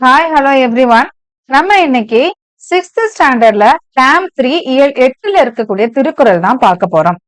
Hi hello every one நம்ம இன்னைக்கு sixth ஸ்டாண்டர்ட்ல கேம் த்ரீ இயல் எட்டுல இருக்கக்கூடிய திருக்குறள் தான் பார்க்க போறோம்.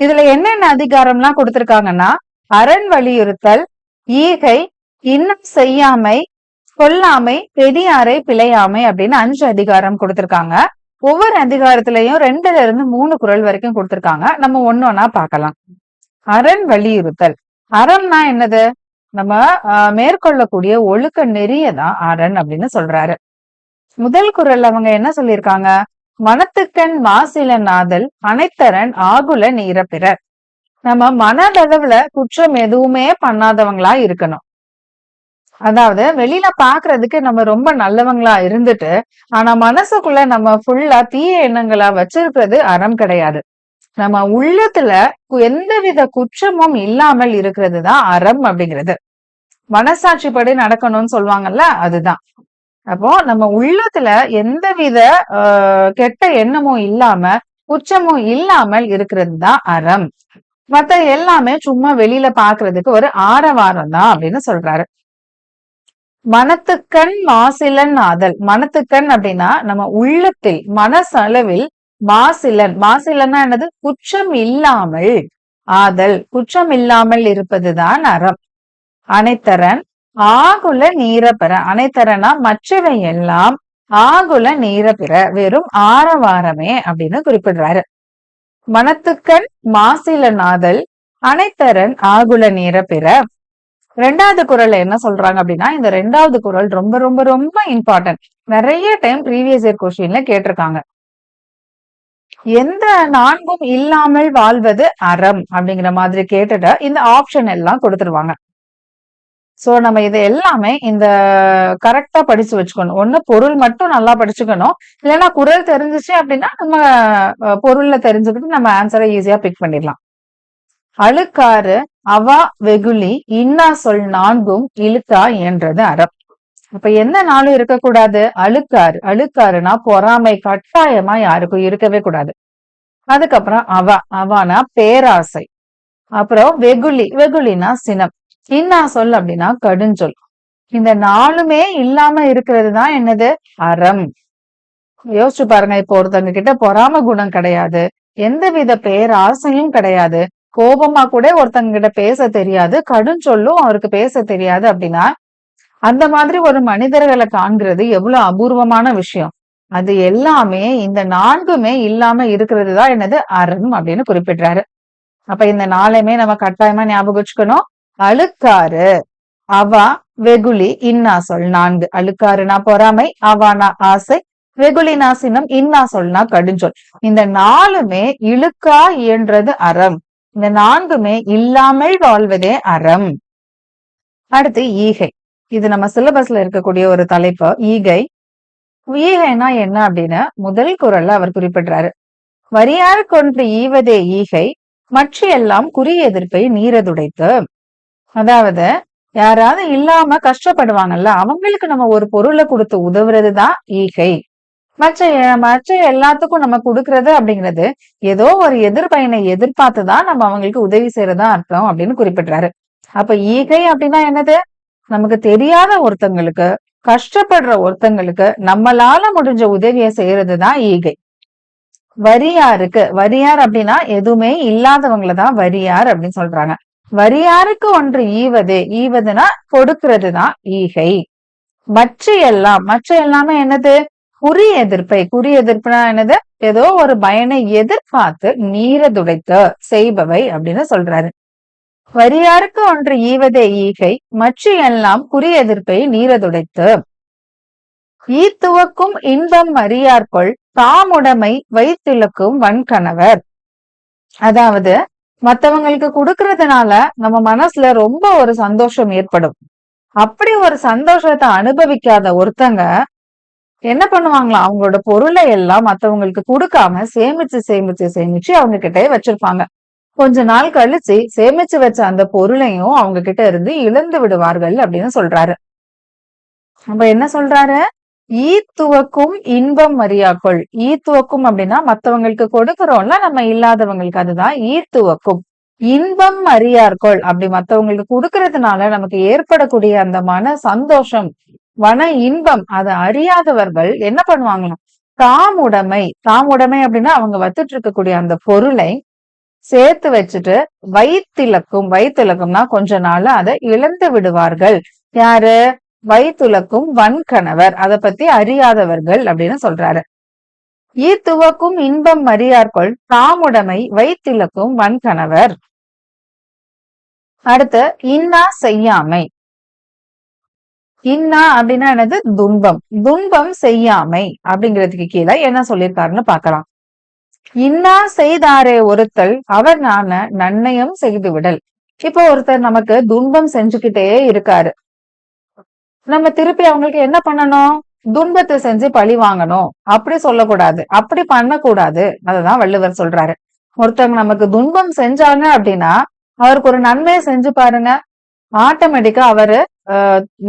இதுல என்னென்ன அதிகாரம்லாம் கொடுத்திருக்காங்கன்னா அரண் வலியுறுத்தல் ஈகை இன்னும் செய்யாமை சொல்லாமை பெரியாரை பிழையாமை அப்படின்னு அஞ்சு அதிகாரம் கொடுத்திருக்காங்க. ஒவ்வொரு அதிகாரத்திலையும் ரெண்டுல இருந்து மூணு குறள் வரைக்கும் கொடுத்திருக்காங்க. நம்ம ஒன்னொன்னா பார்க்கலாம். அரண் வலியுறுத்தல். அறம்னா என்னது? நம்ம மேற்கொள்ளக்கூடிய ஒழுக்க நெறிய தான் அரண் அப்படின்னு சொல்றாரு. முதல் குரல் அவங்க என்ன சொல்லியிருக்காங்க? மனத்துக்கண் மாசில நாதல் அனைத்தரன் ஆகுல நீரப்பிறர். நம்ம மனதளவுல குற்றம் எதுவுமே பண்ணாதவங்களா இருக்கணும். அதாவது வெளியில பாக்குறதுக்கு நம்ம ரொம்ப நல்லவங்களா இருந்துட்டு ஆனா மனசுக்குள்ள நம்ம ஃபுல்லா தீய எண்ணங்களா வச்சிருக்கிறது அறம் கிடையாது. நம்ம உள்ளத்துல எந்தவித குற்றமும் இல்லாமல் இருக்கிறது தான் அறம் அப்படிங்கிறது. மனசாட்சிப்படி நடக்கணும்னு சொல்லுவாங்கல்ல அதுதான். அப்போ நம்ம உள்ளத்துல எந்தவித ஆஹ் கெட்ட எண்ணமும் இல்லாம குச்சமும் இல்லாமல் இருக்கிறது தான் அறம். மத்த எல்லாமே சும்மா வெளியில பாக்குறதுக்கு ஒரு ஆரவாரம் தான் அப்படின்னு சொல்றாரு. மனத்துக்கண் மாசிலன் ஆதல். மனத்துக்கண் அப்படின்னா நம்ம உள்ளத்தில் மனசளவில் மாசிலன். மாசிலன்னா என்னது? குற்றம் இல்லாமல் ஆதல். குற்றம் இல்லாமல் இருப்பதுதான் அறம். அனைத்தரன் ஆகுல நீரப்பெற அனைத்தரனா மற்றவை எல்லாம் ஆகுல நீரப்பிற வெறும் ஆரவாரமே அப்படின்னு குறிப்பிடுறாரு. மனத்துக்கண் மாசில நாதல் அனைத்தரன் ஆகுல நீரப்பிற ரெண்டாவது குரல் என்ன சொல்றாங்க அப்படின்னா இந்த ரெண்டாவது குரல் ரொம்ப ரொம்ப ரொம்ப இம்பார்ட்டன்ட் நிறைய டைம் ப்ரீவியஸ் இயர் கொஸ்டின்ல கேட்டிருக்காங்க. எந்த நான்கும் இல்லாமல் வாழ்வது அறம் அப்படிங்கிற மாதிரி கேட்டுட்டு இந்த ஆப்ஷன் எல்லாம் கொடுத்துருவாங்க. சோ நம்ம இது எல்லாமே இந்த கரெக்டா படிச்சு வச்சுக்கணும். ஒண்ணு பொருள் மட்டும் நல்லா படிச்சுக்கணும். இல்லைன்னா குரல் தெரிஞ்சிச்சு அப்படின்னா நம்ம பொருள்ல தெரிஞ்சுக்கிட்டு நம்ம ஆன்சரை ஈஸியா பிக் பண்ணிடலாம். அழுக்காறு அவா வெகுளி இன்னா சொல் நான்கும் இழுக்கா என்றது அறம். அப்ப எந்த நாளும் இருக்கக்கூடாது? அழுக்காறு. அழுக்காருனா பொறாமை கட்டாயமா யாருக்கும் இருக்கவே கூடாது. அதுக்கப்புறம் அவா. அவானா பேராசை. அப்புறம் வெகுளி. வெகுளினா சினம். இன்னா சொல் அப்படின்னா கடுஞ்சொல் இந்த நாளுமே இல்லாம இருக்கிறது தான் என்னது? அறம். யோசிச்சு பாருங்க இப்போ ஒருத்தவங்க கிட்ட பொறாம குணம் கிடையாது எந்த வித பேராசையும் கிடையாது கோபமா கூட ஒருத்தங்க கிட்ட பேச தெரியாது கடுஞ்சொல்லும் அவருக்கு பேச தெரியாது அப்படின்னா அந்த மாதிரி ஒரு மனிதர்களை காண்கிறது எவ்வளவு அபூர்வமான விஷயம். அது எல்லாமே இந்த நான்குமே இல்லாம இருக்கிறது தான் என்னது? அறம் அப்படின்னு குறிப்பிடுறாரு. அப்ப இந்த நாளையுமே நம்ம கட்டாயமா ஞாபகம் வச்சுக்கணும். அழுக்காறு. அவா வெகுளி இன்னா சொல் நான்கு அழுக்காறுனா பொறாமை அவானா ஆசை வெகுளி நாசினம் இன்னா சொல்னா கடுஞ்சொல். இந்த நாலுமே இழுக்கா இயன்றது அறம். இந்த நான்குமே இல்லாமல் வாழ்வதே அறம். அடுத்து ஈகை. இது நம்ம சிலபஸ்ல இருக்கக்கூடிய ஒரு தலைப்பு. ஈகை. ஈகைனா என்ன அப்படின்னு முதல் குரல்ல அவர் குறிப்பிடுறாரு. வரியார் கொன்று ஈவதே ஈகை மற்ற எல்லாம் குறி எதிர்ப்பை நீரதுடைத்து. அதாவது யாராவது இல்லாம கஷ்டப்படுவாங்கல்ல அவங்களுக்கு நம்ம ஒரு பொருளை கொடுத்து உதவுறது தான் ஈகை. மற்ற மற்ற எல்லாத்துக்கும் நம்ம கொடுக்கறது அப்படிங்கிறது ஏதோ ஒரு எதிர்பயனை எதிர்பார்த்து தான் நம்ம அவங்களுக்கு உதவி செய்யறதா அர்த்தம் அப்படின்னு குறிப்பிடுறாரு. அப்ப ஈகை அப்படின்னா என்னது? நமக்கு தெரியாத ஒருத்தங்களுக்கு கஷ்டப்படுற ஒருத்தங்களுக்கு நம்மளால முடிஞ்ச உதவியை செய்யறது தான் ஈகை. வரியாருக்கு வரியார் அப்படின்னா எதுவுமே இல்லாதவங்களை தான் வரியார் அப்படின்னு சொல்றாங்க. வரியாருக்கு ஒன்று ஈவது. ஈவதுனா கொடுக்கிறது தான் ஈகை. மற்ற எல்லாம் மற்ற எல்லாமே என்னது? குறி எதிர்ப்பை. குறி எதிர்ப்புனா என்னது? ஏதோ ஒரு பயனை எதிர்பார்த்து நீரதுடைத்து செய்பவை அப்படின்னு சொல்றாரு. வரியாருக்கு ஒன்று ஈவதே ஈகை. மற்ற எல்லாம் குறி எதிர்ப்பை நீரதுடைத்து ஈத்துவக்கும் இன்பம் அறியார்கொள். தாமுடைமை வைத்திலக்கும் வன்கணவர். அதாவது மத்தவங்களுக்கு கொடுக்கறதுனால நம்ம மனசுல ரொம்ப ஒரு சந்தோஷம் ஏற்படும். அப்படி ஒரு சந்தோஷத்தை அனுபவிக்காத ஒருத்தங்க என்ன பண்ணுவாங்களா? அவங்களோட பொருளை எல்லாம் மத்தவங்களுக்கு கொடுக்காம சேமிச்சு சேமிச்சு சேமிச்சு அவங்க கிட்டே வச்சிருப்பாங்க. கொஞ்ச நாள் கழிச்சு சேமிச்சு வச்ச அந்த பொருளையும் அவங்க கிட்ட இருந்து இழந்து விடுவார்கள் அப்படின்னு சொல்றாரு. அப்ப என்ன சொல்றாரு? ஈத்துவக்கும் இன்பம் மரியாக்கள் ஈத்துவக்கும் அப்படின்னா மத்தவங்களுக்கு கொடுக்கறோம்ல நம்ம இல்லாதவங்களுக்கு அதுதான் ஈத்துவக்கும். இன்பம் அறியார்கொள். அப்படி மத்தவங்களுக்கு கொடுக்கறதுனால நமக்கு ஏற்படக்கூடிய அந்த மன சந்தோஷம் வன இன்பம் அதை அறியாதவர்கள் என்ன பண்ணுவாங்களாம்? தாம் உடைமை. தாம் உடைமை அப்படின்னா அவங்க வத்துட்டு இருக்கக்கூடிய அந்த பொருளை சேர்த்து வச்சுட்டு வயிற்றிலக்கும் வயிற்றிலக்கும்னா கொஞ்ச நாள் அதை இழந்து விடுவார்கள். யாரு? வயிற்றுலக்கும் வன்கணவர். அதை பத்தி அறியாதவர்கள் அப்படின்னு சொல்றாரு. ஈத்துவக்கும் இன்பம் மரியார்கொள் தாமுடைமை வயிற்றிலக்கும் வன்கணவர். அடுத்து இன்னா செய்யாமை. இன்னா அப்படின்னா என்னது? துன்பம். துன்பம் செய்யாமை அப்படிங்கிறதுக்கு கீழே என்ன சொல்லியிருக்காருன்னு பார்க்கலாம். இன்னா செய்தாரே ஒருத்தல் அவர் நான நன்னயம் செய்து விடல் இப்போ ஒருத்தர் நமக்கு துன்பம் செஞ்சுக்கிட்டே இருக்காரு. நம்ம திருப்பி அவங்களுக்கு என்ன பண்ணணும்? துன்பத்தை செஞ்சு பழி வாங்கணும். அப்படி சொல்லக்கூடாது. அப்படி பண்ணக்கூடாது. அததான் வள்ளுவர் சொல்றாரு. ஒருத்தவங்க நமக்கு துன்பம் செஞ்சாங்க அப்படின்னா அவருக்கு ஒரு நன்மையை செஞ்சு பாருங்க. ஆட்டோமேட்டிக்கா அவரு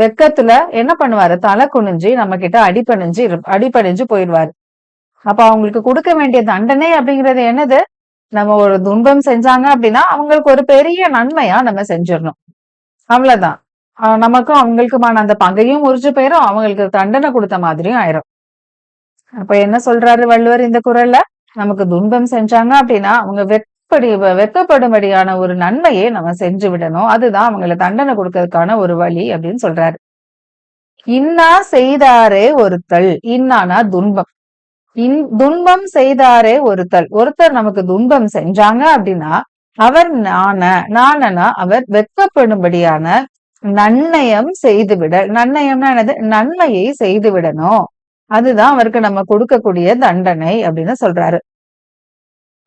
வெக்கத்துல என்ன பண்ணுவாரு? தலை குனிஞ்சு நம்ம கிட்ட அடிபணிஞ்சு அடிபணிஞ்சு போயிடுவாரு. அப்ப அவங்களுக்கு கொடுக்க வேண்டிய தண்டனை அப்படிங்கிறது என்னது? நம்ம ஒரு துன்பம் செஞ்சாங்க அப்படின்னா அவங்களுக்கு ஒரு பெரிய நன்மையா நம்ம செஞ்சிடணும். அவ்வளவுதான். நமக்கும் அவங்களுக்குமான அந்த பங்கையும் முறிஞ்சு போயிரும். அவங்களுக்கு தண்டனை கொடுத்த மாதிரியும் ஆயிரும். அப்ப என்ன சொல்றாரு வள்ளுவர் இந்த குரல்ல? நமக்கு துன்பம் செஞ்சாங்க அப்படின்னா அவங்க வெப்படி வெக்கப்படும்படியான ஒரு நன்மையை நம்ம செஞ்சு விடணும். அதுதான் அவங்களை தண்டனை கொடுக்கறதுக்கான ஒரு வழி அப்படின்னு சொல்றாரு. இன்னா செய்தாரே ஒருத்தல் இன்னானா துன்பம். இன் துன்பம் செய்தாரே ஒருத்தல். ஒருத்தர் நமக்கு துன்பம் செஞ்சாங்க அப்படின்னா அவர் நான நானனா அவர் வெட்கப்படும்படியான நன்னயம் செய்துவிட நன்னயம்னா என்னது? நன்மையை செய்து விடணும் அதுதான் அவருக்கு நம்ம கொடுக்கக்கூடிய தண்டனை அப்படின்னு சொல்றாரு.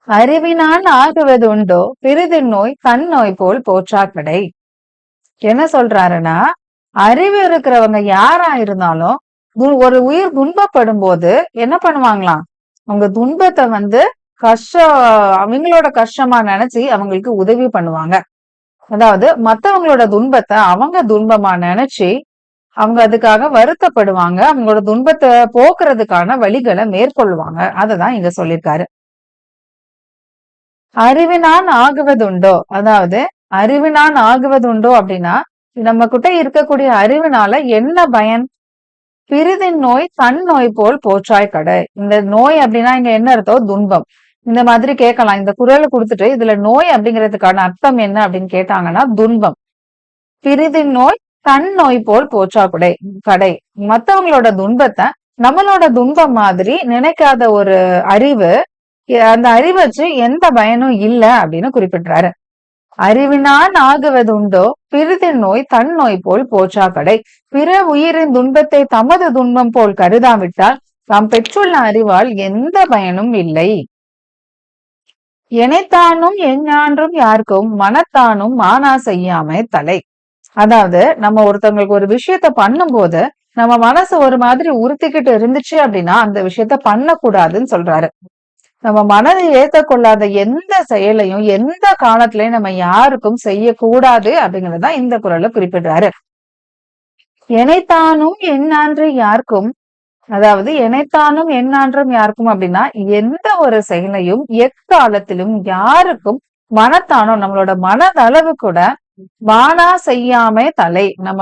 அறிவினான் ஆகுவது உண்டோ பிரிது நோய் கண் நோய் போல் போற்றாக்கடை. என்ன சொல்றாருன்னா அறிவு இருக்கிறவங்க யாரா இருந்தாலும் ஒரு உயிர் துன்பப்படும் போது என்ன பண்ணுவாங்களாம்? அவங்க துன்பத்தை வந்து கஷ்டம் அவங்களோட கஷ்டமா நினைச்சு அவங்களுக்கு உதவி பண்ணுவாங்க. அதாவது மத்தவங்களோட துன்பத்தை அவங்க துன்பமா நினைச்சு அவங்க அதுக்காக வருத்தப்படுவாங்க. அவங்களோட துன்பத்தை போக்குறதுக்கான வழிகளை மேற்கொள்வாங்க. அததான் இங்க சொல்லியிருக்காரு. அறிவினான் ஆகுவதுண்டோ அதாவது அறிவினான் ஆகுவதுண்டோ அப்படின்னா நம்ம கிட்ட இருக்கக்கூடிய அறிவினால என்ன பயன்? பிரிதின் நோய் தன் நோய் போல் போற்றாய் கடை. இந்த நோய் அப்படின்னா இங்க என்ன அர்த்தம்? துன்பம். இந்த மாதிரி கேட்கலாம். இந்த குரலை கொடுத்துட்டு இதுல நோய் அப்படிங்கிறதுக்கான அர்த்தம் என்ன அப்படின்னு கேட்டாங்கன்னா துன்பம். பிரிதின் நோய் தன் நோய் போல் போச்சா குடை கடை. மத்தவங்களோட துன்பத்தை நம்மளோட துன்பம் மாதிரி நினைக்காத ஒரு அறிவு அந்த அறிவச்சு எந்த பயனும் இல்ல அப்படின்னு குறிப்பிடுறாரு. அறிவினான் ஆகுவது உண்டோ? பிரிதின் நோய் தன் நோய் போல் போச்சா கடை. பிற உயிரின் துன்பத்தை தமது துன்பம் போல் கருதாவிட்டால் நாம் பெற்றுள்ள அறிவால் எந்த பயனும் இல்லை. எனைத்தானும் எஞ்ஞான்றும் யாருக்கும் மனத்தானும் மானா செய்யாம தலை. அதாவது நம்ம ஒருத்தவங்களுக்கு ஒரு விஷயத்த பண்ணும்போது நம்ம மனசு ஒரு மாதிரி உறுத்திக்கிட்டு இருந்துச்சு அப்படின்னா அந்த விஷயத்த பண்ணக்கூடாதுன்னு சொல்றாரு. நம்ம மனதை ஏத்தக்கொள்ளாத எந்த செயலையும் எந்த காலத்திலயும் நம்ம யாருக்கும் செய்யக்கூடாது அப்படிங்கறதுதான் இந்த குரல்ல குறிப்பிடுறாரு. எனைத்தானும் என்னான்று யாருக்கும் அதாவது எனைத்தானும் என்னான்றும் யாருக்கும் அப்படின்னா எந்த ஒரு செயலையும் எக்காலத்திலும் யாருக்கும் மனத்தானோ நம்மளோட மனதளவு கூட மானா செய்யாம தலை. நம்ம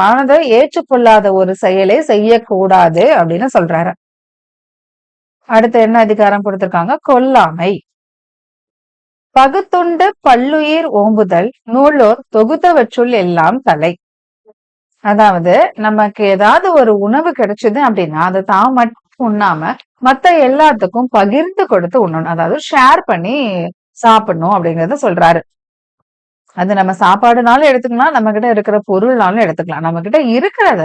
மனதை ஏற்றுக்கொள்ளாத ஒரு செயலை செய்யக்கூடாது அப்படின்னு சொல்றாரு. அடுத்து என்ன அதிகாரம் கொடுத்திருக்காங்க? கொல்லாமை. பகுத்துண்டு பல்லுயிர் ஓம்புதல் நூலோர் தொகுத்தவற்றுள் எல்லாம் தலை. அதாவது நமக்கு ஏதாவது ஒரு உணவு கிடைச்சது அப்படின்னா அதை தான் மட்டும் உண்ணாம மத்த எல்லாத்துக்கும் பகிர்ந்து கொடுத்து உண்ணணும். அதாவது ஷேர் பண்ணி சாப்பிடணும் அப்படிங்கறத சொல்றாரு. அது நம்ம சாப்பாடுனாலும் எடுத்துக்கலாம் நம்ம கிட்ட இருக்கிற பொருள்னாலும் எடுத்துக்கலாம். நம்ம கிட்ட இருக்கிறத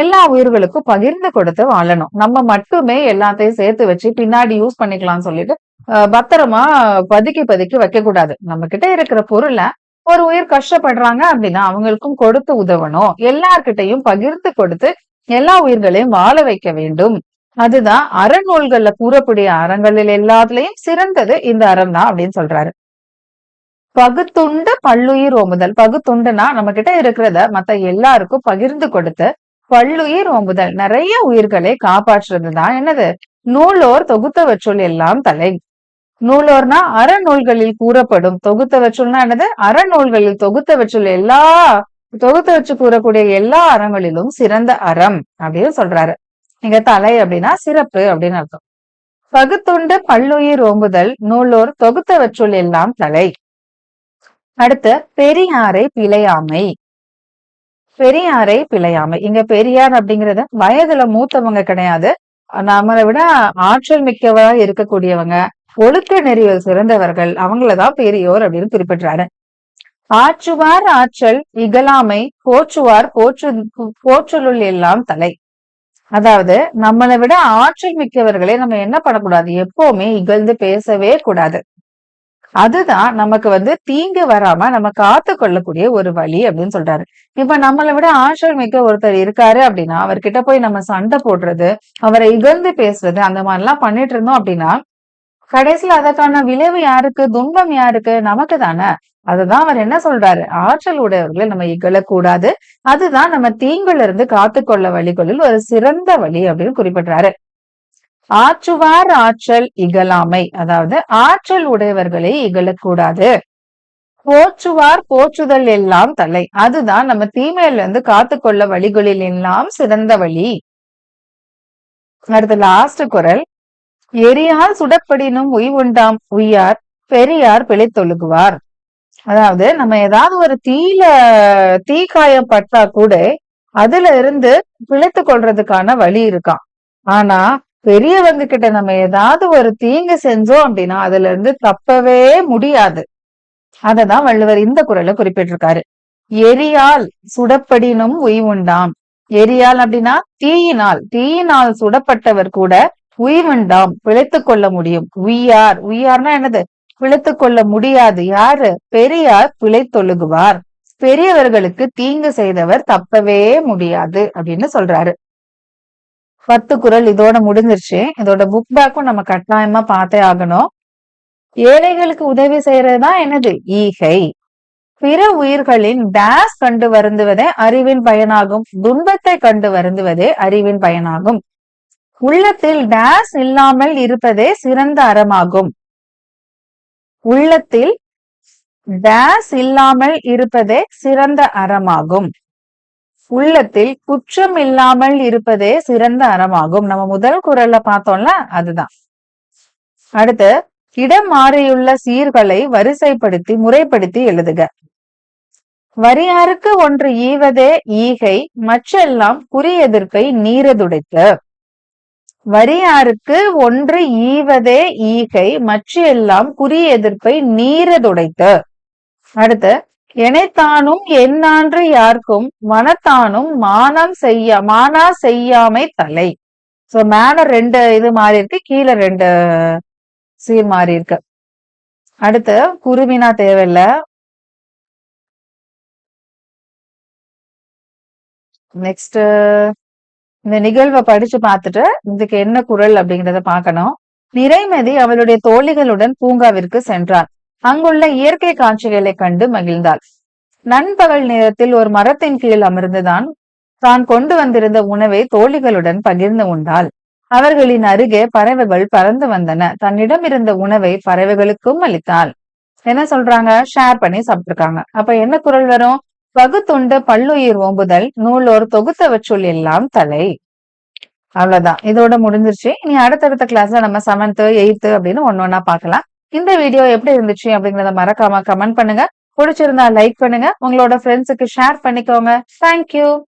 எல்லா உயிர்களுக்கும் பகிர்ந்து கொடுத்து வாழணும். நம்ம மட்டுமே எல்லாத்தையும் சேர்த்து வச்சு பின்னாடி யூஸ் பண்ணிக்கலாம்னு சொல்லிட்டு பத்திரமா பதுக்கி பதுக்கி வைக்க கூடாது நம்ம கிட்ட இருக்கிற பொருளை ஒரு உயிர் கஷ்டப்படுறாங்க அப்படின்னா அவங்களுக்கும் கொடுத்து உதவணும். எல்லார்கிட்டையும் பகிர்ந்து கொடுத்து எல்லா உயிர்களையும் வாழ வைக்க வேண்டும். அதுதான் அறநூல்கள்ல கூறக்கூடிய அறங்களில் எல்லாத்துலயும் சிறந்தது இந்த அறம் தான் அப்படின்னு சொல்றாரு. பகுத்துண்டு பல்லுயிர் ஓம்புதல். பகுத்துண்டுனா நம்ம கிட்ட இருக்கிறத மத்த எல்லாருக்கும் பகிர்ந்து கொடுத்து பல்லுயிர் ஓம்புதல். நிறைய உயிர்களை காப்பாற்றுறது தான் என்னது? நூலோர் தொகுத்தவற்றுள் எல்லாம் தலை. நூலோர்னா அறநூல்களில் கூறப்படும். தொகுத்தவற்றுள்னா என்னது? அறநூல்களில் தொகுத்தவற்றுள் எல்லா தொகுத்து வச்சு கூறக்கூடிய எல்லா அறங்களிலும் சிறந்த அறம் அப்படின்னு சொல்றாரு. இங்க தலை அப்படின்னா சிறப்பு அப்படின்னு அர்த்தம். பகுத்துண்டு பல்லுயிர் ஓம்புதல் நூலோர் தொகுத்தவற்றுள் எல்லாம் தலை. அடுத்து பெரியாரை பிழையாமை. பெரியாரை பிழையாமை. இங்க பெரியார் அப்படிங்கறது வயதுல மூத்தவங்க கிடையாது. நம்மளை விட ஆற்றல் மிக்கவரா இருக்கக்கூடியவங்க. ஒழுக்க நெறியில் சிறந்தவர்கள் அவங்களதான் பெரியோர் அப்படின்னு குறிப்பிட்டாரு ஆற்றுவார் ஆற்றல் இகலாமை போற்றுவார் போற்று போற்றலுள் எல்லாம் தலை. அதாவது நம்மளை விட ஆற்றல் மிக்கவர்களை நம்ம என்ன பண்ணக்கூடாது? எப்பவுமே இகழ்ந்து பேசவே கூடாது. அதுதான் நமக்கு வந்து தீங்கு வராம நம்ம காத்து கொள்ளக்கூடிய ஒரு வழி அப்படின்னு சொல்றாரு. இப்ப நம்மளை விட ஆற்றல் மிக்க ஒருத்தர் இருக்காரு அப்படின்னா அவர்கிட்ட போய் நம்ம சண்டை போடுறது அவரை இகழ்ந்து பேசுறது அந்த மாதிரி எல்லாம் பண்ணிட்டு இருந்தோம் அப்படின்னா கடைசியில அதற்கான விளைவு யாருக்கு? துன்பம் யாருக்கு? நமக்கு தானே. அதுதான் அவர் என்ன சொல்றாரு? ஆற்றல் உடையவர்களை நம்ம இகழக்கூடாது. அதுதான் நம்ம தீங்குல இருந்து காத்துக்கொள்ள வழிகளில் ஒரு சிறந்த வழி அப்படின்னு குறிப்பிடுறாரு. ஆற்றுவார் ஆற்றல் இகழாமை. அதாவது ஆற்றல் உடையவர்களை இகழக்கூடாது. போற்றுவார் போற்றுதல் எல்லாம் தலை. அதுதான் நம்ம தீமையில இருந்து காத்துக்கொள்ள வழிகளில் எல்லாம் சிறந்த வழி. அடுத்த லாஸ்ட் குரல். எரியால் சுடப்படினும் உய்வுண்டாம் உய்யார் பெரியார் பிழைத்தொழுகுவார் அதாவது நம்ம ஏதாவது ஒரு தீல தீக்காயம் பட்டா கூட அதுல இருந்து பிழைத்து கொள்றதுக்கான வழி இருக்கான் ஆனா பெரியவங்க கிட்ட நம்ம ஏதாவது ஒரு தீங்கு செஞ்சோம் அப்படின்னா அதுல இருந்து தப்பவே முடியாது. அததான் வள்ளுவர் இந்த குரலை குறிப்பிட்டிருக்காரு. எரியால் சுடப்படினும் உய்வுண்டாம் எரியால் அப்படின்னா தீயினால் தீயினால் சுடப்பட்டவர் கூட உய்வண்டாம் பிழைத்து கொள்ள முடியும். உய்யார் உய்யார்னா என்னது? பிழைத்து கொள்ள முடியாது. யாரு? பெரியார் பிழைத்தொழுகுவார். பெரியவர்களுக்கு தீங்கு செய்தவர் தப்பவே முடியாது அப்படின்னு சொல்றாரு. பத்து குரல் இதோட முடிஞ்சிருச்சு. இதோட புக் பேக்கும் நம்ம கட்டாயமா பார்த்தே ஆகணும். ஏழைகளுக்கு உதவி செய்யறதுதான் என்னது? ஈகை. பிற உயிர்களின் டேஸ் கண்டு வருந்துவதே அறிவின் பயனாகும். துன்பத்தை கண்டு வருந்துவதே அறிவின் பயனாகும். உள்ளத்தில் டேஸ் இல்லாமல் இருப்பதே சிறந்த அறமாகும். உள்ளத்தில் டேஸ் இல்லாமல் இருப்பதே சிறந்த அறமாகும். உள்ளத்தில் குற்றம் இல்லாமல் இருப்பதே சிறந்த அறமாகும். நம்ம முதல் குரல்ல பார்த்தோம்ல அதுதான். அடுத்து இடம் மாறியுள்ள சீர்களை வரிசைப்படுத்தி முறைப்படுத்தி எழுதுக. வரியாருக்கு ஒன்று ஈவதே ஈகை மற்றெல்லாம் குறியெதிர்ப்பை நீரதுடைத்து. வரியாருக்கு ஒன்று ஈவதே ஈகை மற்ற எல்லாம் குறி எதிர்ப்பை நீரதுடைத்து. அடுத்து எனைத்தானும் என்னான்று யாருக்கும் மனத்தானும் மானம் செய்ய மானா செய்யாமை தலை. சோ மேல ரெண்டு இது மாறி இருக்கு கீழே ரெண்டு சீர் மாறி இருக்கு அடுத்து குருவினா தேவையில்ல. நெக்ஸ்ட் இந்த நிகழ்வை படிச்சு பார்த்துட்டு இதுக்கு என்ன குரல் அப்படிங்கறத பார்க்கணும். நிறைமதி அவளுடைய தோழிகளுடன் பூங்காவிற்கு சென்றான் அங்குள்ள இயற்கை காட்சிகளை கண்டு மகிழ்ந்தாள். நண்பகல் நேரத்தில் ஒரு மரத்தின் கீழ் அமர்ந்துதான் தான் கொண்டு வந்திருந்த உணவை தோழிகளுடன் பகிர்ந்து உண்டாள் அவர்களின் அருகே பறவைகள் பறந்து வந்தன. தன்னிடம் இருந்த உணவை பறவைகளுக்கும் அளித்தாள். என்ன சொல்றாங்க? ஷேர் பண்ணி சாப்பிட்டுருக்காங்க. அப்ப என்ன குரல் வரும்? பகுத்துண்டு பல்லுயிர் ஓம்புதல் நூலோர் தொகுத்தவற்றுள் எல்லாம் தலை. அவ்வளவுதான். இதோட முடிஞ்சிருச்சு. இனி அடுத்தடுத்த கிளாஸ்ல நம்ம செவன்த் எயித்து அப்படின்னு ஒன்னு ஒன்னா பாக்கலாம் இந்த வீடியோ எப்படி இருந்துச்சு அப்படிங்கறத மறக்காம கமெண்ட் பண்ணுங்க. பிடிச்சிருந்தா லைக் பண்ணுங்க. உங்களோட ஃப்ரெண்ட்ஸுக்கு ஷேர் பண்ணிக்கோங்க. தேங்க்யூ